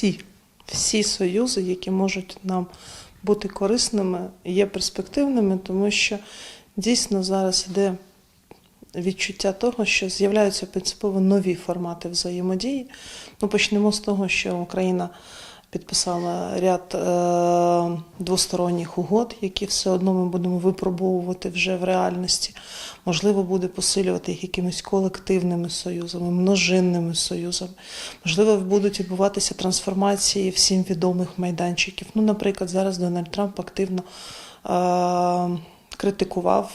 всі, всі союзи, які можуть нам бути корисними, є перспективними, тому що дійсно зараз йде відчуття того, що з'являються принципово нові формати взаємодії. Ну, почнемо з того, що Україна підписала ряд е, двосторонніх угод, які все одно ми будемо випробовувати вже в реальності. Можливо, буде посилювати їх якимись колективними союзами, множинними союзами. Можливо, будуть відбуватися трансформації всім відомих майданчиків. Ну, наприклад, зараз Дональд Трамп активно е, критикував.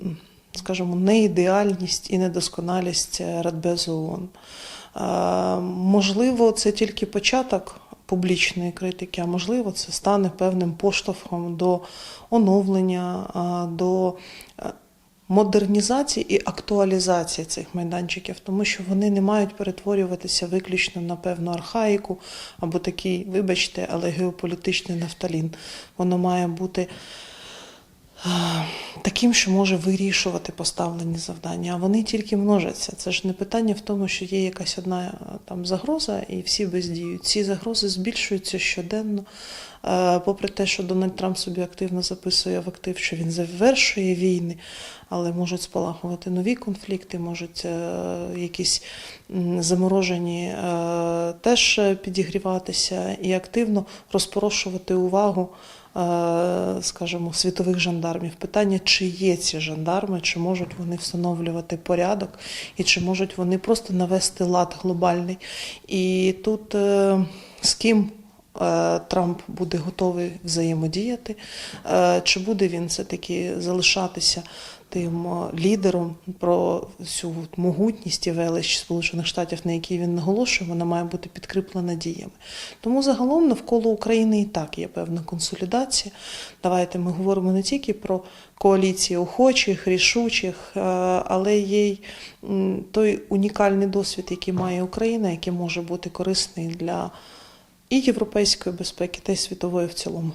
Е, скажімо, неідеальність і недосконалість Радбезу ООН. Е, Можливо, це тільки початок публічної критики, а можливо, це стане певним поштовхом до оновлення, е, до е, модернізації і актуалізації цих майданчиків, тому що вони не мають перетворюватися виключно на певну архаїку або такий, вибачте, але геополітичний нафталін. Воно має бути таким, що може вирішувати поставлені завдання, а вони тільки множаться. Це ж не питання в тому, що є якась одна е, там загроза, і всі бездіють. Ці загрози збільшуються щоденно. Е, Попри те, що Дональд Трамп собі активно записує в актив, що він завершує війни, але можуть спалахувати нові конфлікти, можуть е, якісь заморожені теж підігріватися і активно розпорошувати увагу скажімо, світових жандармів. Питання, чи є ці жандарми, чи можуть вони встановлювати порядок, і чи можуть вони просто навести лад глобальний. І тут е, з ким е, Трамп буде готовий взаємодіяти, е, чи буде він все-таки залишатися тим лідером про всю могутність і велич Сполучених Штатів, на якій він наголошує, вона має бути підкріплена діями. Тому загалом навколо України і так є певна консолідація. Давайте ми говоримо не тільки про коаліції охочих, рішучих, е, але є й той унікальний досвід, який має Україна, який може бути корисний для і європейської безпеки, та й світової в цілому.